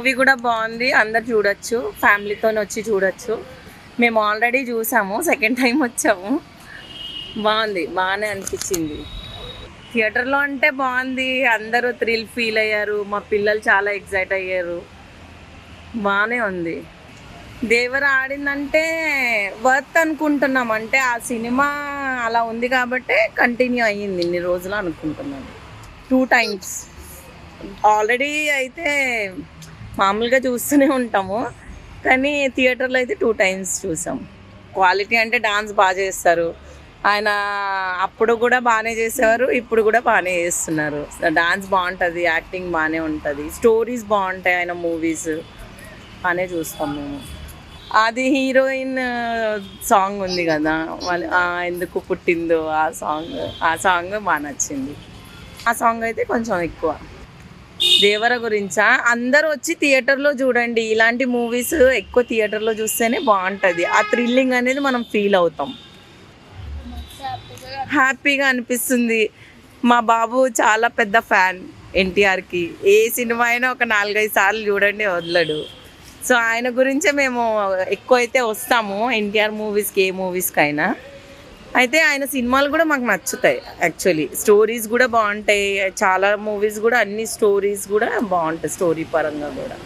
Movie కూడా బాగుంది. అందరు చూడొచ్చు. ఫ్యామిలీతో వచ్చి చూడొచ్చు. మేము ఆల్రెడీ చూసాము. సెకండ్ టైం వచ్చాము. బాగుంది. బాగానే అనిపించింది. థియేటర్లో అంటే బాగుంది. అందరూ థ్రిల్ ఫీల్ అయ్యారు. మా పిల్లలు చాలా ఎగ్జైట్ అయ్యారు. బాగానే ఉంది. దేవర ఆడిందంటే వర్త్ అనుకుంటున్నాం. అంటే ఆ సినిమా అలా ఉంది కాబట్టి కంటిన్యూ అయ్యింది. ఇన్ని రోజులు అనుకుంటున్నాను. Two times. ఆల్రెడీ అయితే మామూలుగా చూస్తూనే ఉంటాము. కానీ థియేటర్లో అయితే టూ టైమ్స్ చూసాం. క్వాలిటీ అంటే డాన్స్ బాగా చేస్తారు. ఆయన అప్పుడు కూడా బాగానే చేసేవారు ఇప్పుడు కూడా బాగానే చేస్తున్నారు. డాన్స్ బాగుంటుంది యాక్టింగ్ బాగానే ఉంటుంది. స్టోరీస్ బాగుంటాయి ఆయన మూవీస్. బాగానే చూస్తాం మేము. అది హీరోయిన్ సాంగ్ ఉంది కదా వాళ్ళ ఎందుకు పుట్టిందో ఆ సాంగ్ ఆ సాంగ్ బాగా నచ్చింది. ఆ సాంగ్ అయితే కొంచెం ఎక్కువ. దేవర గురించా? అందరూ వచ్చి థియేటర్లో చూడండి. ఇలాంటి మూవీస్ ఎక్కువ థియేటర్లో చూస్తేనే బాగుంటుంది. ఆ థ్రిల్లింగ్ అనేది మనం ఫీల్ అవుతాం. హ్యాపీగా అనిపిస్తుంది. మా బాబు చాలా పెద్ద ఫ్యాన్ ఎన్టీఆర్కి. ఏ సినిమా అయినా ఒక నాలుగైదు సార్లు చూడండి వదలడు. సో ఆయన గురించే మేము ఎక్కువ అయితే వస్తాము. ఎన్టీఆర్ మూవీస్కి ఏ మూవీస్కి అయినా అయితే ఆయన సినిమాలు కూడా మాకు నచ్చుతాయి యాక్చువల్లీ స్టోరీస్ కూడా బాగుంటాయి చాలా మూవీస్ కూడా అన్ని స్టోరీస్ కూడా బాగుంటాయి స్టోరీ పరంగా కూడా.